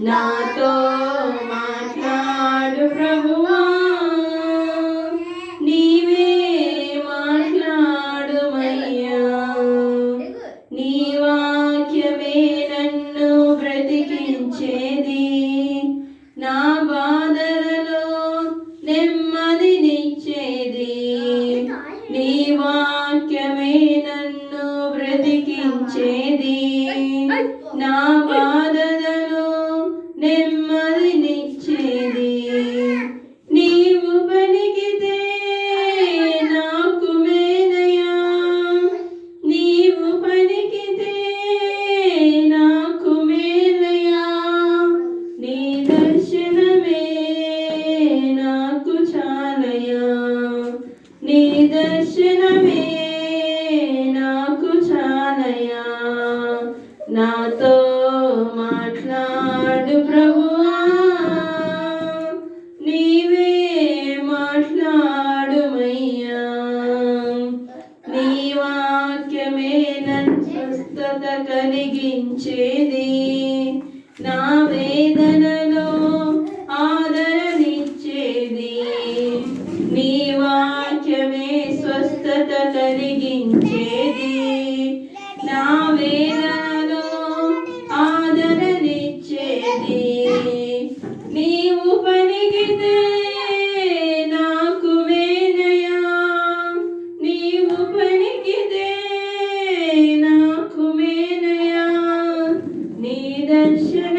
నాతో మాట్లాడు ప్రభువా. నీవే మాట్లాడుమయ్యా నీ వాక్యమే నన్ను బ్రతికించేది. నా బాధలలో నెమ్మదినిచ్చేది నీ వాక్యమే నన్ను బ్రతికించేది. నీ దర్శనమే నాకు చాలయా నాతో మాట్లాడు ప్రభువా. నీవే మాట్లాడుమయ్యా. నీ వాక్యమే నన్ను స్వస్థత కలిగించేది. నా వేదన స్వస్థత కలిగించేది నా వేదలో ఆదరణిచ్చేది నీవు పలికితే నాకు మేలయా? నీవు పలికితే నాకు మేలయా? నీ దర్శన